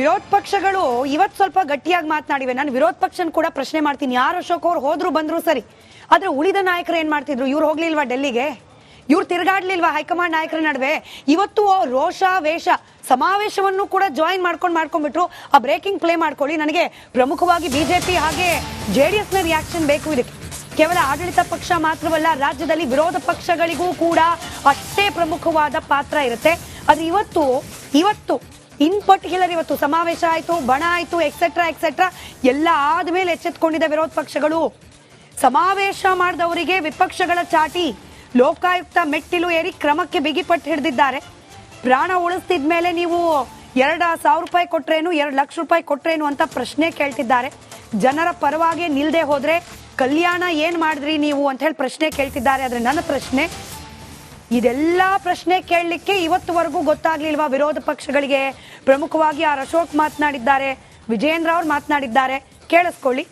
ವಿರೋಧ ಪಕ್ಷಗಳು ಇವತ್ತು ಸ್ವಲ್ಪ ಗಟ್ಟಿಯಾಗಿ ಮಾತನಾಡಿವೆ. ನಾನು ವಿರೋಧ ಪಕ್ಷನ ಕೂಡ ಪ್ರಶ್ನೆ ಮಾಡ್ತೀನಿ. ಯಾರು ಅಶೋಕ್ ಅವ್ರು ಹೋದ್ರು ಬಂದ್ರು ಸರಿ. ಆದ್ರೆ ಉಳಿದ ನಾಯಕರು ಏನ್ ಮಾಡ್ತಿದ್ರು? ಇವ್ರು ಹೋಗ್ಲಿಲ್ವಾ ಡೆಲ್ಲಿಗೆ? ಇವ್ರು ತಿರುಗಾಡ್ಲಿಲ್ವಾ ಹೈಕಮಾಂಡ್ ನಾಯಕರ ನಡುವೆ? ಇವತ್ತು ರೋಷ, ವೇಷ, ಸಮಾವೇಶವನ್ನು ಕೂಡ ಜಾಯಿನ್ ಮಾಡ್ಕೊಂಡು ಮಾಡ್ಕೊಂಡ್ಬಿಟ್ರು. ಆ ಬ್ರೇಕಿಂಗ್ ಪ್ಲೇ ಮಾಡ್ಕೊಳ್ಳಿ. ನನಗೆ ಪ್ರಮುಖವಾಗಿ ಬಿಜೆಪಿ ಹಾಗೆ ಜೆಡಿಎಸ್ನ ರಿಯಾಕ್ಷನ್ ಬೇಕು ಇದಕ್ಕೆ. ಕೇವಲ ಆಡಳಿತ ಪಕ್ಷ ಮಾತ್ರವಲ್ಲ, ರಾಜ್ಯದಲ್ಲಿ ವಿರೋಧ ಪಕ್ಷಗಳಿಗೂ ಕೂಡ ಅಷ್ಟೇ ಪ್ರಮುಖವಾದ ಪಾತ್ರ ಇರುತ್ತೆ. ಅದು ಇವತ್ತು ಇವತ್ತು ಇನ್ ಪರ್ಟಿಕ್ಯುಲರ್ ಇವತ್ತು ಸಮಾವೇಶ ಆಯ್ತು, ಬಣ ಆಯ್ತು ಎಕ್ಸೆಟ್ರಾ ಎಕ್ಸೆಟ್ರಾ ಎಲ್ಲ ಆದ್ಮೇಲೆ ಎಚ್ಚೆತ್ಕೊಂಡಿದ್ದ ವಿರೋಧ ಪಕ್ಷಗಳು. ಸಮಾವೇಶ ಮಾಡಿದವರಿಗೆ ವಿಪಕ್ಷಗಳ ಚಾಟಿ. ಲೋಕಾಯುಕ್ತ ಮೆಟ್ಟಿಲು ಏರಿ ಕ್ರಮಕ್ಕೆ ಬಿಗಿಪಟ್ಟು ಹಿಡಿದಿದ್ದಾರೆ. ಪ್ರಾಣ ಉಳಿಸ್ತಿದ್ಮೇಲೆ ನೀವು ಎರಡ ಸಾವಿರ ರೂಪಾಯಿ ಕೊಟ್ರೇನು, ಎರಡು ಲಕ್ಷ ರೂಪಾಯಿ ಕೊಟ್ರೇನು ಅಂತ ಪ್ರಶ್ನೆ ಕೇಳ್ತಿದ್ದಾರೆ. ಜನರ ಪರವಾಗಿ ನಿಲ್ಲದೆ ಹೋದ್ರೆ ಕಲ್ಯಾಣ ಏನ್ ಮಾಡಿದ್ರಿ ನೀವು ಅಂತ ಹೇಳಿ ಪ್ರಶ್ನೆ ಕೇಳ್ತಿದ್ದಾರೆ. ಆದ್ರೆ ನನ್ನ ಪ್ರಶ್ನೆ ಇದೆಲ್ಲ ಪ್ರಶ್ನೆ ಕೇಳಲಿಕ್ಕೆ ಇವತ್ತುವರೆಗೂ ಗೊತ್ತಾಗ್ಲಿಲ್ವಾ? ವಿರೋಧ ಪಕ್ಷಗಳಿಗೆ ಪ್ರಮುಖವಾಗಿ ಆರ್ ಅಶೋಕ್ ಮಾತನಾಡಿದ್ದಾರೆ, ವಿಜೇಂದ್ರ ಅವರು ಮಾತನಾಡಿದ್ದಾರೆ. ಕೇಳಿಸ್ಕೊಳ್ಳಿ.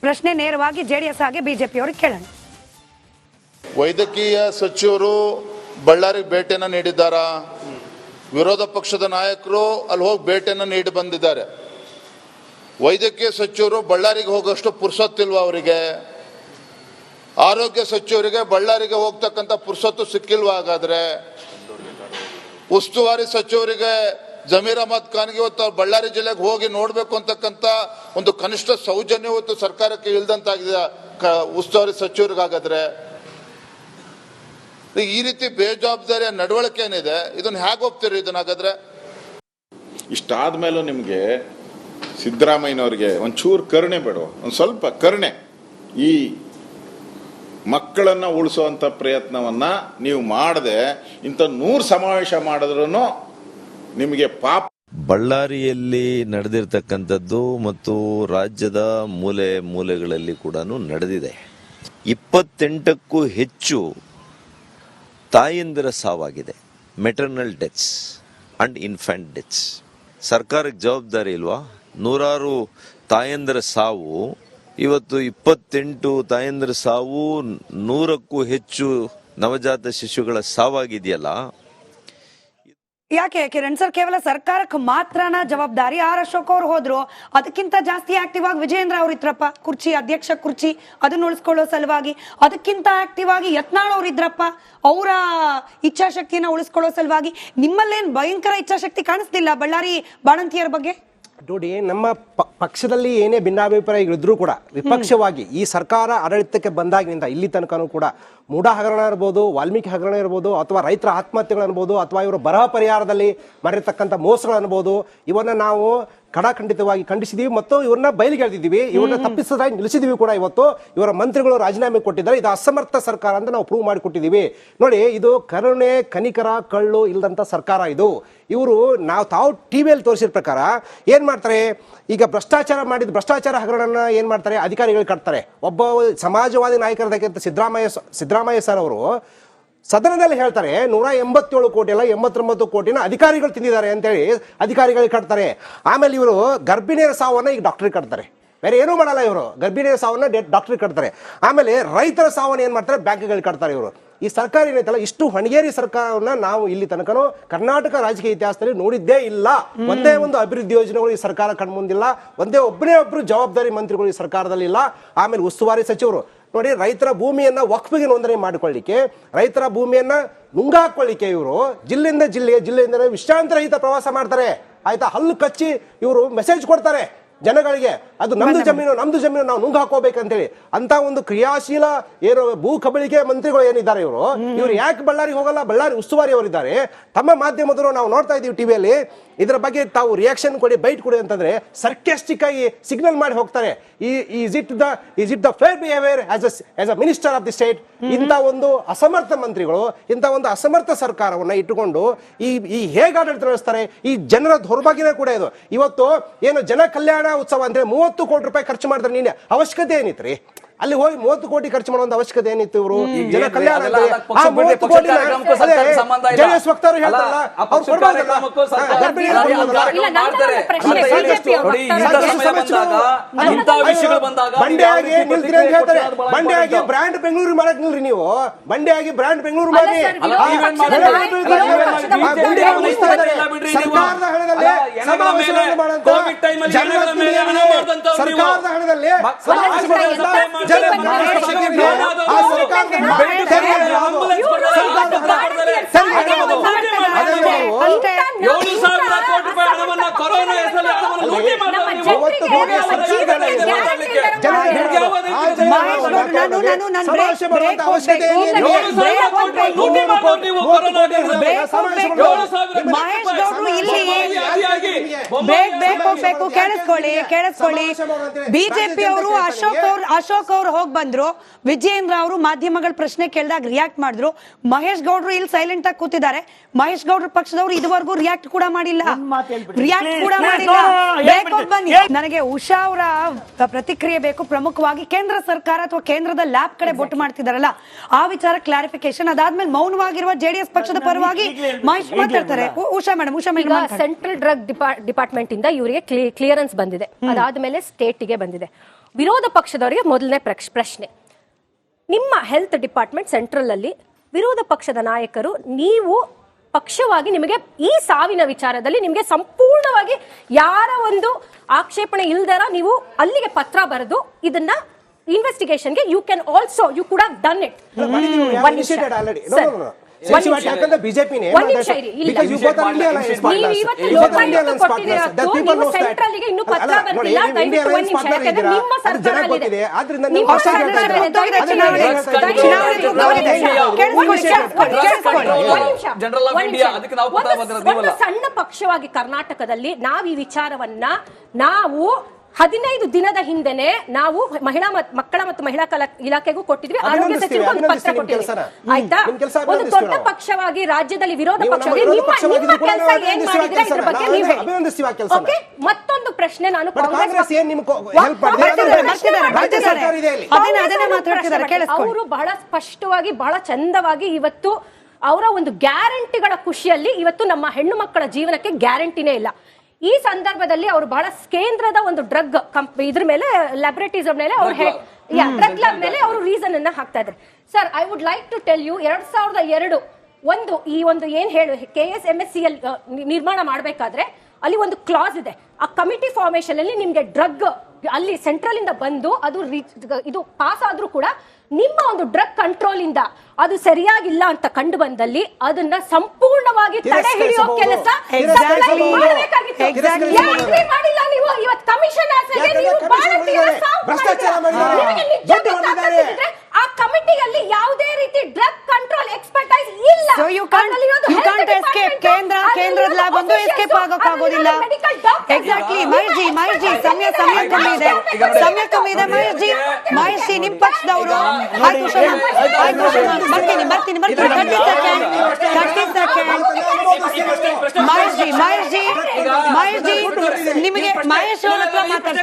ಪ್ರಶ್ನೆ ನೇರವಾಗಿ ಜೆಡಿಎಸ್ ಹಾಗೆ ಬಿಜೆಪಿ ಅವ್ರಿಗೆ ಕೇಳೋಣ. ವೈದ್ಯಕೀಯ ಸಚಿವರು ಬಳ್ಳಾರಿಗೆ ಭೇಟಿಯನ್ನು ನೀಡಿದ್ದಾರಾ? ವಿರೋಧ ಪಕ್ಷದ ನಾಯಕರು ಅಲ್ಲಿ ಹೋಗಿ ಭೇಟಿಯನ್ನು ನೀಡಿ ಬಂದಿದ್ದಾರೆ. ವೈದ್ಯಕೀಯ ಸಚಿವರು ಬಳ್ಳಾರಿಗೆ ಹೋಗೋಷ್ಟು ಪುರ್ಸೊತ್ತಿಲ್ವ ಅವರಿಗೆ? ಆರೋಗ್ಯ ಸಚಿವರಿಗೆ, ಬಳ್ಳಾರಿಗೆ ಹೋಗ್ತಕ್ಕಂಥ ಪುರ್ಸೊತ್ತು ಸಿಕ್ಕಿಲ್ವ ಹಾಗಾದ್ರೆ? ಉಸ್ತುವಾರಿ ಸಚಿವರಿಗೆ ಜಮೀರ್ ಅಹಮದ್ ಖಾನ್ಗೆ ಇವತ್ತು ಬಳ್ಳಾರಿ ಜಿಲ್ಲೆಗೆ ಹೋಗಿ ನೋಡಬೇಕು ಅಂತಕ್ಕಂಥ ಒಂದು ಕನಿಷ್ಠ ಸೌಜನ್ಯ ಇವತ್ತು ಸರ್ಕಾರಕ್ಕೆ ಇಲ್ದಂತಾಗಿದೆ ಉಸ್ತುವಾರಿ ಸಚಿವರಿಗಾಗಾದ್ರೆ ಈ ರೀತಿ ಬೇಜವಾಬ್ದಾರಿಯ ನಡವಳಿಕೆ ಏನಿದೆ? ಇದನ್ನ ಹೇಗೆ ಹೋಗ್ತೀರಿ ಇದನ್ನ ಹಾಗಾದ್ರೆ? ಇಷ್ಟಾದ ಮೇಲೂ ನಿಮಗೆ ಸಿದ್ದರಾಮಯ್ಯನವ್ರಿಗೆ ಒಂಚೂರು ಕರುಣೆ ಬೇಡ ಒಂದು ಸ್ವಲ್ಪ ಕರುಣೆ. ಈ ಮಕ್ಕಳನ್ನ ಉಳಿಸುವಂತ ಪ್ರಯತ್ನವನ್ನ ನೀವು ಮಾಡದೆ ಇಂಥ ನೂರು ಸಮಾವೇಶ ಮಾಡಿದ್ರೂ ನಿಮಗೆ ಪಾಪ. ಬಳ್ಳಾರಿಯಲ್ಲಿ ನಡೆದಿರ್ತಕ್ಕಂಥದ್ದು ಮತ್ತು ರಾಜ್ಯದ ಮೂಲೆ ಮೂಲೆಗಳಲ್ಲಿ ಕೂಡ ನಡೆದಿದೆ. ಇಪ್ಪತ್ತೆಂಟಕ್ಕೂ ಹೆಚ್ಚು ತಾಯಂದಿರ ಸಾವಾಗಿದೆ. Maternal deaths and infant deaths ಸರ್ಕಾರಕ್ಕೆ ಜವಾಬ್ದಾರಿ ಇಲ್ವಾ? ನೂರಾರು ತಾಯಂದಿರ ಸಾವು ಇವತ್ತು ಇಪ್ಪತ್ತೆಂಟು ತಾಯಂದ್ರ ಸಾವು, ನೂರಕ್ಕೂ ಹೆಚ್ಚು ನವಜಾತ ಶಿಶುಗಳ ಸಾವಾಗಿದೆಯಲ್ಲ? ಯಾಕೆ ಕಿರಣ್ ಸರ್ ಕೇವಲ ಸರ್ಕಾರಕ್ಕೆ ಮಾತ್ರನ ಜವಾಬ್ದಾರಿ? ಆರ್ ಅಶೋಕ್ ಅವ್ರು ಹೋದ್ರು, ಅದಕ್ಕಿಂತ ಜಾಸ್ತಿ ಆಕ್ಟಿವ್ ಆಗಿ ವಿಜೇಂದ್ರ ಅವ್ರು ಇದ್ರಪ್ಪ. ಕುರ್ಚಿ, ಅಧ್ಯಕ್ಷ ಕುರ್ಚಿ, ಅದನ್ನ ಉಳಿಸ್ಕೊಳ್ಳೋ ಸಲುವಾಗಿ. ಅದಕ್ಕಿಂತ ಆಕ್ಟಿವ್ ಆಗಿ ಯತ್ನಾಳ್ ಅವ್ರು ಇದ್ರಪ್ಪ. ಅವರ ಇಚ್ಛಾಶಕ್ತಿಯನ್ನ ಉಳಿಸ್ಕೊಳ್ಳೋ ಸಲುವಾಗಿ. ನಿಮ್ಮಲ್ಲೇನ್ ಭಯಂಕರ ಇಚ್ಛಾಶಕ್ತಿ ಕಾಣಿಸ್ತಿಲ್ಲ ಬಳ್ಳಾರಿ ಬಾಣಂತಿಯರ ಬಗ್ಗೆ? ನೋಡಿ, ನಮ್ಮ ಪಕ್ಷದಲ್ಲಿ ಏನೇ ಭಿನ್ನಾಭಿಪ್ರಾಯಗಳಿದ್ರೂ ಕೂಡ, ವಿಪಕ್ಷವಾಗಿ ಈ ಸರ್ಕಾರ ಆಡಳಿತಕ್ಕೆ ಬಂದಾಗಿನಿಂದ ಇಲ್ಲಿ ತನಕನೂ ಕೂಡ ಮೂಢ ಹಗರಣ ಇರ್ಬೋದು ವಾಲ್ಮೀಕಿ ಹಗರಣ ಇರ್ಬೋದು, ಅಥವಾ ರೈತರ ಆತ್ಮಹತ್ಯೆಗಳನ್ಬೋದು ಅಥವಾ ಇವರು ಬರಹ ಪರಿಹಾರದಲ್ಲಿ ಮಾಡಿರ್ತಕ್ಕಂಥ ಮೋಸಗಳನ್ಬೋದು ಇವನ್ನ ನಾವು ಕಡಾಖಂಡಿತವಾಗಿ ಖಂಡಿಸಿದೀವಿ. ಮತ್ತು ಇವ್ರನ್ನ ಬಯಲಿಗೆಳೆದಿದ್ದೀವಿ ಇವ್ರನ್ನ ತಪ್ಪಿಸದಾಗಿ ನಿಲ್ಲಿಸಿದೀವಿ ಕೂಡ ಇವತ್ತು. ಇವರ ಮಂತ್ರಿಗಳು ರಾಜೀನಾಮೆ ಕೊಟ್ಟಿದ್ದಾರೆ. ಇದು ಅಸಮರ್ಥ ಸರ್ಕಾರ ಅಂತ ನಾವು ಪ್ರೂವ್ ಮಾಡಿಕೊಟ್ಟಿದ್ದೀವಿ. ನೋಡಿ ಇದು ಕರುಣೆ ಕನಿಕರ ಕಳ್ಳು ಇಲ್ಲದಂತ ಸರ್ಕಾರ ಇದು. ಇವರು ನಾವು ತಾವು ಟಿವಿಯಲ್ಲಿ ತೋರಿಸಿದ ಪ್ರಕಾರ ಏನು ಮಾಡ್ತಾರೆ? ಈಗ ಭ್ರಷ್ಟಾಚಾರ ಮಾಡಿದ ಭ್ರಷ್ಟಾಚಾರ ಹಗರಣನ ಏನು ಮಾಡ್ತಾರೆ? ಅಧಿಕಾರಿಗಳು ಕಟ್ತಾರೆ. ಒಬ್ಬ ಸಮಾಜವಾದಿ ನಾಯಕರದಕ್ಕಿಂತ ಸಿದ್ದರಾಮಯ್ಯ ಸಿದ್ದರಾಮಯ್ಯ ಸರ್ ಅವರು ಸದನದಲ್ಲಿ ಹೇಳ್ತಾರೆ, ನೂರ ಎಂಬತ್ತೇಳು ಕೋಟಿ ಅಲ್ಲ, ಎಂಬತ್ತೊಂಬತ್ತು ಕೋಟಿನ ಅಧಿಕಾರಿಗಳು ತಿಂದಿದ್ದಾರೆ ಅಂತೇಳಿ ಅಧಿಕಾರಿಗಳಿಗೆ ಕಟ್ತಾರೆ ಆಮೇಲೆ ಇವರು ಗರ್ಭಿಣಿಯರ ಸಾವನ್ನ ಈಗ ಡಾಕ್ಟರ್ ಕಟ್ತಾರೆ. ಬೇರೆ ಏನೂ ಮಾಡಲ್ಲ ಇವರು. ಗರ್ಭಿಣಿಯರ ಸಾವನ್ನ ಡಾಕ್ಟರ್ ಕಟ್ತಾರೆ. ಆಮೇಲೆ ರೈತರ ಸಾವನ್ನ ಏನು ಮಾಡ್ತಾರೆ? ಬ್ಯಾಂಕ್ಗಳಿಗೆ ಕಟ್ತಾರೆ ಇವರು. ಈ ಸರ್ಕಾರ ಏನೈತಲ್ಲ, ಇಷ್ಟು ಹಣಗೇರಿ ಸರ್ಕಾರವನ್ನ ನಾವು ಇಲ್ಲಿ ತನಕನೂ ಕರ್ನಾಟಕ ರಾಜಕೀಯ ಇತಿಹಾಸದಲ್ಲಿ ನೋಡಿದ್ದೇ ಇಲ್ಲ. ಒಂದೇ ಒಂದು ಅಭಿವೃದ್ಧಿ ಯೋಜನೆಗಳು ಈ ಸರ್ಕಾರ ಕಣ್ಮುಂದಿಲ್ಲ. ಒಂದೇ ಒಬ್ಬನೇ ಒಬ್ರು ಜವಾಬ್ದಾರಿ ಮಂತ್ರಿಗಳು ಈ ಸರ್ಕಾರದಲ್ಲಿ ಇಲ್ಲ. ಆಮೇಲೆ ಉಸ್ತುವಾರಿ ಸಚಿವರು ನೋಡಿ ರೈತರ ಭೂಮಿಯನ್ನ ವಕ್ಫಿಗೆ ನೋಂದಣಿ ಮಾಡಿಕೊಳ್ಳಿಕ್ಕೆ ರೈತರ ಭೂಮಿಯನ್ನ ನುಂಗಾಕೊಳ್ಳಿಕ್ಕೆ ಇವರು ಜಿಲ್ಲೆಯಿಂದ ಜಿಲ್ಲೆ ಜಿಲ್ಲೆಯಿಂದ ವಿಶ್ರಾಂತಿ ರಹಿತ ಪ್ರವಾಸ ಮಾಡ್ತಾರೆ. ಆಯ್ತಾ? ಹಲ್ಲು ಕಚ್ಚಿ ಇವರು ಮೆಸೇಜ್ ಕೊಡ್ತಾರೆ ಜನಗಳಿಗೆ. ಅದು ನಮ್ದು ಜಮೀನು ನಮ್ದು ಜಮೀನು ನಾವು ನುಂಗ್ ಹಾಕೋಬೇಕಂತೇಳಿ ಅಂತ ಒಂದು ಕ್ರಿಯಾಶೀಲ ಏನು ಭೂ ಕಬಳಿಕೆ ಮಂತ್ರಿಗಳು ಏನಿದ್ದಾರೆ ಇವರು? ಇವರು ಯಾಕೆ ಬಳ್ಳಾರಿಗೆ ಹೋಗಲ್ಲ? ಬಳ್ಳಾರಿ ಉಸ್ತುವಾರಿ ಅವರಿದ್ದಾರೆ ತಮ್ಮ ಮಾಧ್ಯಮದವರು ನಾವು ನೋಡ್ತಾ ಇದೀವಿ ಟಿವಿಯಲ್ಲಿ. ಇದರ ಬಗ್ಗೆ ತಾವು ರಿಯಾಕ್ಷನ್ ಕೊಡಿ ಬೈಟ್ ಕೊಡಿ ಅಂತಂದ್ರೆ ಸರ್ಕ್ಯಾಸ್ಟಿಕ್ ಆಗಿ ಸಿಗ್ನಲ್ ಮಾಡಿ ಹೋಗ್ತಾರೆ. ಈ is it the is it the fair behaviour as as a minister of the state ಇಂಥ ಒಂದು ಅಸಮರ್ಥ ಮಂತ್ರಿಗಳು ಇಂಥ ಒಂದು ಅಸಮರ್ಥ ಸರ್ಕಾರವನ್ನ ಇಟ್ಟುಕೊಂಡು ಈ ಈ ಹೇಗೆ ಆಡಳಿತ ನಡೆಸ್ತಾರೆ ಈ ಜನರ ದೌರ್ಭಾಗ್ಯನೇ ಕೂಡ ಇದು. ಇವತ್ತು ಏನು ಜನ ಕಲ್ಯಾಣ ಉತ್ಸವ ಅಂದ್ರೆ ಮೂವತ್ತು ಕೋಟಿ ರೂಪಾಯಿ ಖರ್ಚು ಮಾಡಿದ್ರೆ ನೀನೆ ಅವಶ್ಯಕತೆ ಏನಿತ್ರಿ? ಅಲ್ಲಿ ಹೋಗಿ ಮೂವತ್ತು ಕೋಟಿ ಖರ್ಚು ಮಾಡುವಂತ ಅವಶ್ಯಕತೆ ಏನಿತ್ತು ಇವರು? ಜನ ಕಲ್ಯಾಣ ಹೇಳ್ತಾರಲ್ಲ, ಅವ್ರು ಕೊಡ್ಬಾರ್ದಲ್ಲ? ಬಂಡೆಯಾಗಿ ನಿಲ್ತೀರಿ ಅಂತ ಹೇಳ್ತಾರೆ. ಬಂಡೆಯಾಗಿ ಬ್ರ್ಯಾಂಡ್ ಬೆಂಗಳೂರು ಮಾಡಕ್ ನಿಲ್ರಿ ನೀವು? ಬಂಡೆಯಾಗಿ ಬ್ರ್ಯಾಂಡ್ ಬೆಂಗಳೂರು ಮಾಡಿ. ಸರ್ಕಾರದ ಹಣದಲ್ಲಿ ಮಾಡುವಂತ. ಸರ್ಕಾರದ ಹಣದಲ್ಲಿ ಜನ ಆ ಸರ್ಕಾರದ. ಏಳು ಸಾವಿರ ಕೋಟಿ ರೂಪಾಯಿ ಹಣವನ್ನು ಕೊರೋನಾ ಹೆಸರಲ್ಲಿ ಹಣವನ್ನು ಲೂಟಿ ಮಾಡ್ತಾರೆ ನೀವು. ಮೂವತ್ತು ಕೋಟಿ ಸರ್ಕಾರದಲ್ಲಿ ಜನ ನಿಮ್ಗೆ ಯಾವ ರೀತಿ ಆ ಜನ ಮಹೇಶ್ ಗೌಡ್ರು, ನಾನು ನಾನು ಬ್ರೇಕ್ ಹೋಗ್ಬೇಕು. ಬ್ರೇಕ್ ಹೋಗ್ಬೇಕು. ಮಹೇಶ್ ಗೌಡ್ರು ಇಲ್ಲಿ ಬ್ರೇಕ್ ಬ್ರೇಕ್ ಹೋಗ್ಬೇಕು ಕೇಳಿಸ್ಕೊಳ್ಳಿ ಕೇಳಿಸ್ಕೊಳ್ಳಿ. ಬಿಜೆಪಿ ಅವರು ಅಶೋಕ್ ಅವ್ರು ಅಶೋಕ್ ಅವ್ರು ಹೋಗ್ ಬಂದ್ರು. ವಿಜಯೇಂದ್ರ ಅವರು ಮಾಧ್ಯಮಗಳ ಪ್ರಶ್ನೆ ಕೇಳಿದಾಗ ರಿಯಾಕ್ಟ್ ಮಾಡಿದ್ರು. ಮಹೇಶ್ ಗೌಡ್ರು ಇಲ್ಲಿ ಸೈಲೆಂಟ್ ಆಗಿ ಕೂತಿದ್ದಾರೆ. ಮಹೇಶ್ ಗೌಡ್ರ ಪಕ್ಷದವರು ಇದುವರೆಗೂ ರಿಯಾಕ್ಟ್ ಕೂಡ ಮಾಡಿಲ್ಲ. ರಿಯಾಕ್ಟ್ ಕೂಡ ಮಾಡಿಲ್ಲ. ಬ್ರೇಕ್ ಹೋಗ್ ಬನ್ನಿ. ನನಗೆ ಉಷಾ ಅವರ ಪ್ರತಿಕ್ರಿಯೆ ಬೇಕು ಪ್ರಮುಖವಾಗಿ ಕೇಂದ್ರ ಸರ್ಕಾರ ಅಥವಾ ಕೇಂದ್ರದ ಲ್ಯಾಬ್ ಕಡೆ ಬೊಟ್ಟು ಮಾಡ್ತಿದಾರಲ್ಲ ಆ ವಿಚಾರ ಕ್ಲಾರಿಫಿಕೇಶನ್ ಅದಾದ್ಮೇಲೆ ಮೌನವಾಗಿರುವ ಜೆಡಿಎಸ್ ಪಕ್ಷದ ಪರವಾಗಿ ಮಹೇಶ್ ಮಾತಾಡ್ತಾರೆ. Usha madam Usha madam central drug department ಇಂದ ಇವರಿಗೆ ಕ್ಲಿಯರೆನ್ಸ್ ಬಂದಿದೆ. ಅದಾದ್ಮೇಲೆ ಸ್ಟೇಟ್ಗೆ ಬಂದಿದೆ. ವಿರೋಧ ಪಕ್ಷದವರಿಗೆ ಮೊದಲನೇ ಪ್ರಶ್ನೆ. ನಿಮ್ಮ ಹೆಲ್ತ್ ಡಿಪಾರ್ಟ್ಮೆಂಟ್ ಸೆಂಟ್ರಲ್ ಅಲ್ಲಿ ವಿರೋಧ ಪಕ್ಷದ ನಾಯಕರು ನೀವು ಪಕ್ಷವಾಗಿ ನಿಮಗೆ ಈ ಸಾವಿನ ವಿಚಾರದಲ್ಲಿ ನಿಮಗೆ ಸಂಪೂರ್ಣವಾಗಿ ಯಾರ ಒಂದು ಆಕ್ಷೇಪಣೆ ಇಲ್ದರ ನೀವು ಅಲ್ಲಿಗೆ ಪತ್ರ ಬರೆದು ಇದನ್ನ ಇನ್ವೆಸ್ಟಿಗೇಷನ್ಗೆ you can also you could have done it ಸಣ್ಣ ಪಕ್ಷವಾಗಿ ಕರ್ನಾಟಕದಲ್ಲಿ ನಾವು ಈ ವಿಚಾರವನ್ನ ನಾವು ಹದಿನೈದು ದಿನದ ಹಿಂದೆನೆ ನಾವು ಮಹಿಳಾ ಮತ್- ಮಕ್ಕಳ ಮತ್ತು ಮಹಿಳಾ ಕಲಾ ಇಲಾಖೆಗೂ ಕೊಟ್ಟಿದ್ವಿ. ಆರೋಗ್ಯ ಸಚಿವರು ಒಂದು ಪತ್ರ ಕೊಟ್ಟಿದ್ವಿ. ಆಯ್ತಾ? ನಿಮ್ಮ ಕೆಲ್ಸ ಒಂದು ದೊಡ್ಡ ಪಕ್ಷವಾಗಿ ರಾಜ್ಯದಲ್ಲಿ ವಿರೋಧ ಪಕ್ಷವಾಗಿ ನಿಮ್ಮ ನಿಮ್ಮ ಕೆಲಸ ಏನ್ ಮಾಡಿದ್ರೆ ಇದ್ರ ಬಗ್ಗೆ ನೀವು ಹೇಳಿ. ಓಕೆ? ಮತ್ತೊಂದು ಪ್ರಶ್ನೆ ನಾನು ಅವರು ಬಹಳ ಸ್ಪಷ್ಟವಾಗಿ ಬಹಳ ಚಂದವಾಗಿ ಇವತ್ತು ಅವರ ಒಂದು ಗ್ಯಾರಂಟಿಗಳ ಖುಷಿಯಲ್ಲಿ ಇವತ್ತು ನಮ್ಮ ಹೆಣ್ಣು ಮಕ್ಕಳ ಜೀವನಕ್ಕೆ ಗ್ಯಾರಂಟಿನೇ ಇಲ್ಲ. ಈ ಸಂದರ್ಭದಲ್ಲಿ ಅವರು ಬಹಳ ಕೇಂದ್ರದ ಒಂದು ಡ್ರಗ್ ಇದ್ರ ಮೇಲೆ ಲ್ಯಾಬೊರೇಟರೀಸ್ ಮೇಲೆ ಅವ್ರು ಡ್ರಗ್ ಲ್ಯಾಬ್ ಮೇಲೆ ಅವರು ರೀಸನ್ ಅನ್ನ ಹಾಕ್ತಾ ಇದ್ದಾರೆ sir I would like to tell you ಎರಡ್ ಸಾವಿರದ ಎರಡು ಒಂದು ಈ ಒಂದು ಏನ್ ಹೇಳು K S M S C L ನಿರ್ಮಾಣ ಮಾಡಬೇಕಾದ್ರೆ ಅಲ್ಲಿ ಒಂದು ಕ್ಲಾಸ್ ಇದೆ. ಆ ಕಮಿಟಿ ಫಾರ್ಮೇಶನ್ ಅಲ್ಲಿ ನಿಮ್ಗೆ ಡ್ರಗ್ ಅಲ್ಲಿ ಸೆಂಟ್ರಲ್ ಇಂದ ಬಂದು ಅದು ಇದು ಪಾಸ್ ಆದ್ರೂ ಕೂಡ ನಿಮ್ಮ ಒಂದು ಡ್ರಗ್ ಕಂಟ್ರೋಲ್ ಇಂದ ಅದು ಸರಿಯಾಗಿಲ್ಲ ಅಂತ ಕಂಡು ಬಂದಲ್ಲಿ ಅದನ್ನ ಸಂಪೂರ್ಣವಾಗಿ ತಡೆ ಹಿಡಿಯೋ ಕೆಲಸ ಮಾಡಿಲ್ಲ ನೀವು? ಇವತ್ತು ಕಮಿಷನ್. ಆ ಕಮಿಟಿಯಲ್ಲಿ ಯಾವುದೇ ರೀತಿ ಡ್ರಗ್ ಕಂಟ್ರೋಲ್ ಎಕ್ಸ್ಪರ್ಟೈಸ್ ಇಲ್ಲ. ಕೇಂದ್ರ ಕೇಂದ್ರದ ಲ್ಯಾಬ್ ಒಂದು ಎಸ್ಕೇಪ್ ಆಗೋಕ್ಕಾಗೋದಿಲ್ಲ. ಎಕ್ಸಾಕ್ಟ್ಲಿ ಮಹೇಶ್ ಜಿ ಮಹೇಶ್ ಜಿ ಸಮಯ ಸಮಯ ಕಮ್ಮಿ ಇದೆ ಸಮಯ ಕಮ್ಮಿ ಇದೆ ಮಹೇಶ್ ಜಿ ಮಹೇಶ್ ಜಿ ನಿಮ್ ಪಕ್ಷದವರು ಆಯ್ತು. ಬರ್ತೀನಿ ಬರ್ತೀನಿ ಬರ್ತೀನಿ ಸೆಕೆಂಡ್ ಸೆಕೆಂಡ್ ಮಹೇಶ್ ಜಿ ಮಹೇಶ್ ಜಿ ಮಹೇಶ್ ಜಿ ನಿಮಗೆ ಮಹೇಶ್ ಅವ್ರ ಹತ್ರ ಮಾತಾಡಿ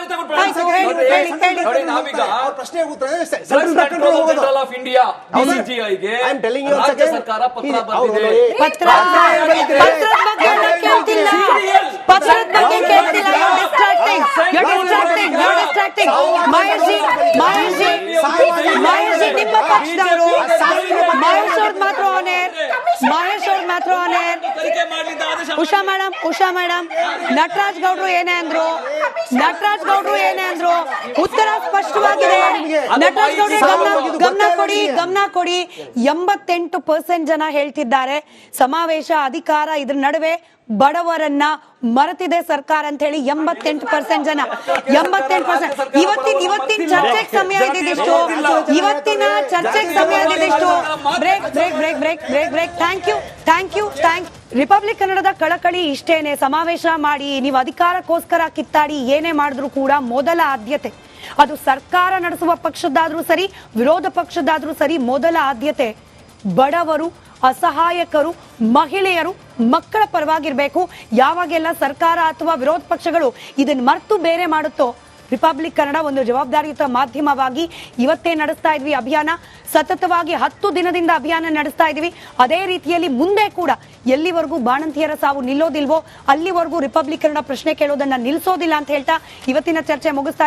ಹೇಳಿ ಹೇಳಿ ಹೇಳಿ ನೋಡಿ ನಾವೀಗ ಅವ್ರ ಪ್ರಶ್ನೆ ಉತ್ತರ ಡ್ರಗ್ಸ್ ಸೆಂಟ್ರಲ್ ಕಂಟ್ರೋಲ್ ಹೋಗೋದು. ಜನರಲ್ ಆಫ್ ಇಂಡಿಯಾ ಡಿಸಿಜಿಐಗೆ I am telling you ರಾಜ್ಯ again, ಸರ್ಕಾರ ಪತ್ರ ಬರೆದಿದೆ. ಪತ್ರ ಪತ್ರದ ಬಗ್ಗೆ ಕೇಳ್ತಿಲ್ಲ? ಪತ್ರದ ಬಗ್ಗೆ you distracting you distracting you distracting Mahesh ji Mahesh Mahesh ji ನಿಮ್ಮ ಪಕ್ಷದವರು ಮಹೇಶ್ ಅವ್ರ ಮಾತ್ರ ಆನೇರ್ ಮಹೇಶ್ ಅವ್ರ ಮಾತ್ರ on air Usha madam Usha madam Nataraj ಗೌಡ್ರು ಏನೇ ಅಂದ್ರು ನಟರಾಜ್ ಗೌಡ್ರು ಏನೇ ಅಂದ್ರು ಉತ್ತರ ಸ್ಪಷ್ಟವಾಗಿದೆ ನಟರಾಜ್ ಗೌಡ್ರು ಗಮನ ಕೊಡಿ ಗಮನ ಕೊಡಿ ಎಂಬತ್ತೆಂಟು ಪರ್ಸೆಂಟ್ ಜನ ಹೇಳ್ತಿದ್ದಾರೆ ಸಮಾವೇಶ ಅಧಿಕಾರ ಇದ್ರ ನಡುವೆ ಬಡವರನ್ನ ಮರೆತಿದೆ ಸರ್ಕಾರ ಅಂತ ಹೇಳಿ ಎಂಬತ್ತೆಂಟು ಪರ್ಸೆಂಟ್ ಜನ. ಎಂಬತ್ತೆಂಟು ಪರ್ಸೆಂಟ್ ಇವತ್ತಿನ ಇವತ್ತಿನ ಚರ್ಚೆಗೆ ಸಮಯ ಇದ್ದಿದ್ದೆಷ್ಟು ಇವತ್ತಿನ ಚರ್ಚೆಗೆ ಸಮಯ ಇದ್ದಿದ್ದೆಷ್ಟು break break break break break break. Thank you thank you thank Republic ಕನ್ನಡದ ಕಳಕಳಿ ಇಷ್ಟೇನೆ. ಸಮಾವೇಶ ಮಾಡಿ. ನೀವು ಅಧಿಕಾರಕ್ಕೋಸ್ಕರ ಕಿತ್ತಾಡಿ. ಏನೇ ಮಾಡಿದ್ರು ಕೂಡ ಮೊದಲ ಆದ್ಯತೆ. ಅದು ಸರ್ಕಾರ ನಡೆಸುವ ಪಕ್ಷದ್ದಾದ್ರೂ ಸರಿ, ವಿರೋಧ ಪಕ್ಷದ್ದಾದ್ರೂ ಸರಿ ಮೊದಲ ಆದ್ಯತೆ. ಬಡವರು ಅಸಹಾಯಕರು, ಮಹಿಳೆಯರು, ಮಕ್ಕಳ ಪರವಾಗಿರ್ಬೇಕು. ಯಾವಾಗೆಲ್ಲ ಸರ್ಕಾರ ಅಥವಾ ವಿರೋಧ ಪಕ್ಷಗಳು ಇದನ್ನ ಮರ್ತು ಬೇರೆ ಮಾಡುತ್ತೋ ರಿಪಬ್ಲಿಕ್ ಕನ್ನಡ ಒಂದು ಜವಾಬ್ದಾರಿಯುತ ಮಾಧ್ಯಮವಾಗಿ ಇವತ್ತೇ ನಡೆಸ್ತಾ ಇದ್ವಿ ಅಭಿಯಾನ. ಸತತವಾಗಿ ಹತ್ತು ದಿನದಿಂದ ಅಭಿಯಾನ ನಡೆಸ್ತಾ ಇದ್ವಿ. ಅದೇ ರೀತಿಯಲ್ಲಿ ಮುಂದೆ ಕೂಡ ಎಲ್ಲಿವರೆಗೂ ಬಾಣಂತಿಯರ ಸಾವು ನಿಲ್ಲೋದಿಲ್ವೋ, ಅಲ್ಲಿವರೆಗೂ ರಿಪಬ್ಲಿಕ್ ಕನ್ನಡ ಪ್ರಶ್ನೆ ಕೇಳೋದನ್ನ ನಿಲ್ಲಿಸೋದಿಲ್ಲ ಅಂತ ಹೇಳ್ತಾ ಇವತ್ತಿನ ಚರ್ಚೆ ಮುಗಿಸ್ತಾ